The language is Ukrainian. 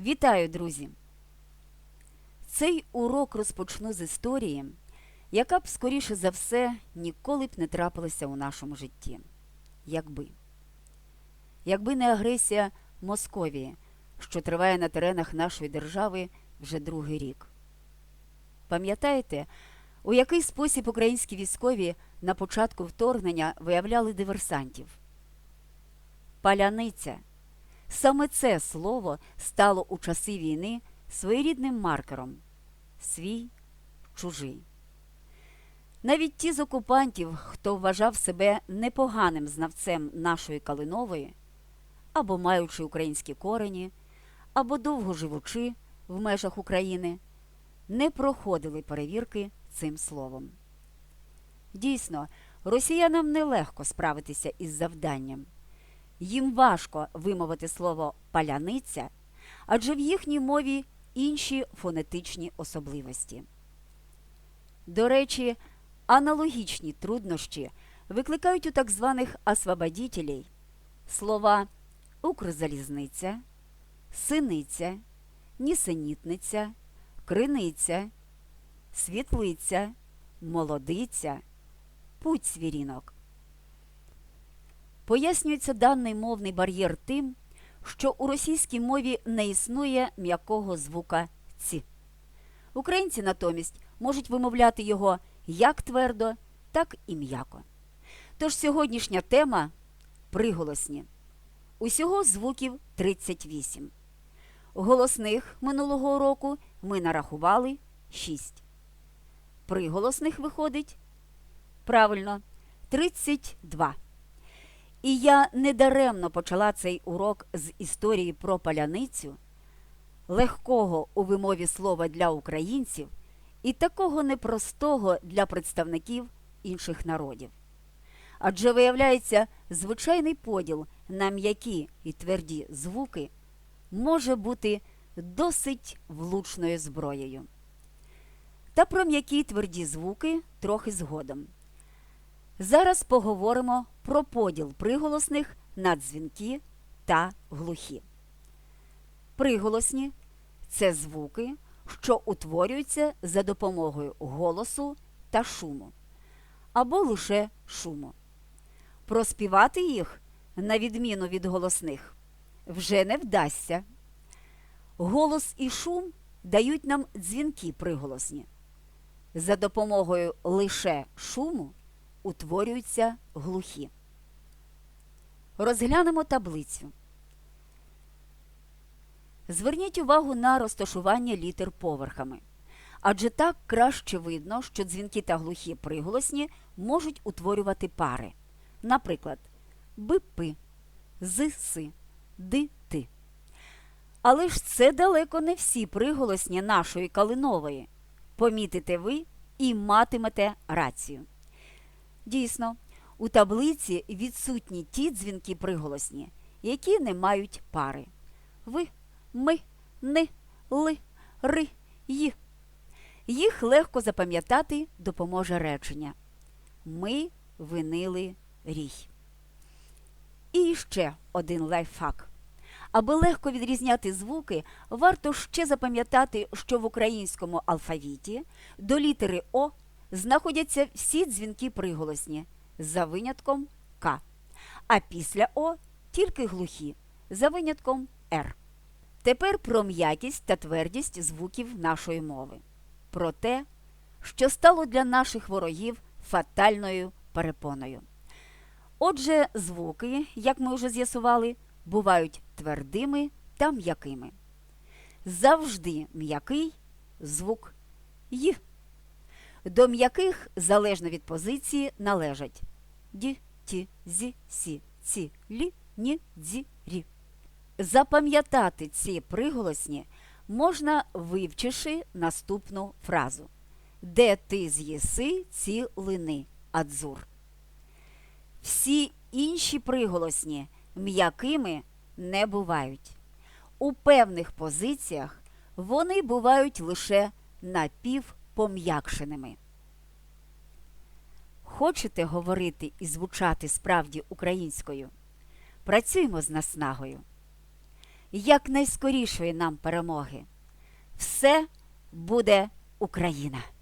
Вітаю, друзі! Цей урок розпочну з історії, яка б, скоріше за все, ніколи б не трапилася у нашому житті. Якби. Якби не агресія Московії, що триває на теренах нашої держави вже другий рік. Пам'ятаєте, у який спосіб українські військові на початку вторгнення виявляли диверсантів? Паляниця. Саме це слово стало у часи війни своєрідним маркером свій чужий. Навіть ті з окупантів, хто вважав себе непоганим знавцем нашої Калинової, або маючи українські корені, або довго живучи в межах України, не проходили перевірки цим словом. Дійсно, росіянам нелегко справитися із завданням. Їм важко вимовити слово паляниця, адже в їхній мові інші фонетичні особливості. До речі, аналогічні труднощі викликають у так званих освободітелей слова Укрзалізниця, Синиця, Нісенітниця, Криниця, Світлиця, Молодиця, Путь свірінок. Пояснюється даний мовний бар'єр тим, що у російській мові не існує м'якого звука ці. Українці натомість можуть вимовляти його як твердо, так і м'яко. Тож сьогоднішня тема приголосні. Усього звуків 38. Голосних минулого року ми нарахували 6. Приголосних виходить правильно 32. І я недаремно почала цей урок з історії про паляницю, легкого у вимові слова для українців і такого непростого для представників інших народів. Адже виявляється, звичайний поділ на м'які і тверді звуки може бути досить влучною зброєю. Та про м'які й тверді звуки трохи згодом. Зараз поговоримо про поділ приголосних на дзвінки та глухі. Приголосні це звуки, що утворюються за допомогою голосу та шуму, або лише шуму. Проспівати їх, на відміну від голосних, вже не вдасться. Голос і шум дають нам дзвінки приголосні. За допомогою лише шуму утворюються глухі. Розглянемо таблицю. Зверніть увагу на розташування літер поверхами. Адже так краще видно, що дзвінки та глухі приголосні можуть утворювати пари. Наприклад, бипи, зиси, дити. Але ж це далеко не всі приголосні нашої калинової. Помітите ви і матимете рацію. Дійсно, у таблиці відсутні ті дзвінки приголосні, які не мають пари. Ви, ми, ни, ли, ри, й. Їх легко запам'ятати допоможе речення. Ми винили рій. І ще один лайфхак. Аби легко відрізняти звуки, варто ще запам'ятати, що в українському алфавіті до літери О знаходяться всі дзвінки приголосні за винятком К, а після О тільки глухі за винятком Р. Тепер про м'якість та твердість звуків нашої мови. Про те, що стало для наших ворогів фатальною перепоною. Отже, звуки, як ми вже з'ясували, бувають твердими та м'якими. Завжди м'який звук Й. До м'яких, залежно від позиції, належать ді, ті, зі, сі, ці, лі, ні, дзі, рі. Запам'ятати ці приголосні можна, вивчивши наступну фразу Де ти з'їси ці лини, адзур. Всі інші приголосні м'якими не бувають. У певних позиціях вони бувають лише напівпом'якшеними. Хочете говорити і звучати справді українською? Працюємо з наснагою. якнайскорішої нам перемоги. Все буде Україна!